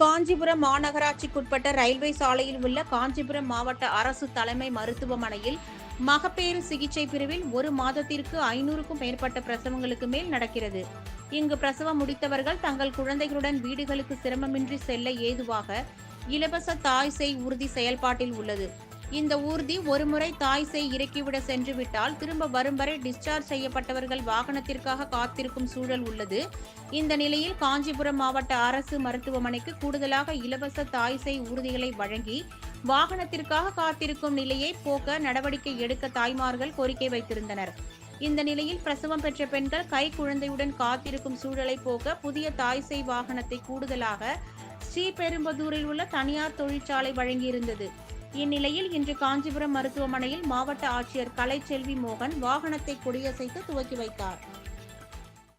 காஞ்சிபுரம் மாநகராட்சிக்குட்பட்ட ரயில்வே சாலையில் உள்ள காஞ்சிபுரம் மாவட்ட அரசு தலைமை மருத்துவமனையில் மகப்பேறு சிகிச்சை பிரிவில் ஒரு மாதத்திற்கு ஐநூறுக்கும் மேற்பட்ட பிரசவங்களுக்கு மேல் நடக்கிறது. இங்கு பிரசவம் முடித்தவர்கள் தங்கள் குழந்தைகளுடன் வீடுகளுக்கு சிரமமின்றி செல்ல ஏதுவாக இலவச தாய் செய் உறுதி செயல்பாட்டில் உள்ளது. இந்த ஊர்தி ஒருமுறை தாய் சேய் இறக்கிவிட சென்று விட்டால் திரும்ப வரும் வரை டிஸ்சார்ஜ் செய்யப்பட்டவர்கள் வாகனத்திற்காக காத்திருக்கும் சூழல் உள்ளது. இந்த நிலையில் காஞ்சிபுரம் மாவட்ட அரசு மருத்துவமனைக்கு கூடுதலாக இலவச தாய் சேய் ஊர்திகளை வழங்கி வாகனத்திற்காக காத்திருக்கும் நிலையை போக்க நடவடிக்கை எடுக்க தாய்மார்கள் கோரிக்கை வைத்திருந்தனர். இந்த நிலையில் பிரசவம் பெற்ற பெண்கள் கை குழந்தையுடன் காத்திருக்கும் சூழலை போக்க புதிய தாய் சேய் வாகனத்தை கூடுதலாக ஸ்ரீபெரும்பதூரில் உள்ள தனியார் தொழிற்சாலை வழங்கியிருந்தது. இந்நிலையில் இன்று காஞ்சிபுரம் மருத்துவமனையில் மாவட்ட ஆட்சியர் கலைச்செல்வி மோகன் வாகனத்தை கொடியசைத்து துவக்கி வைத்தார்.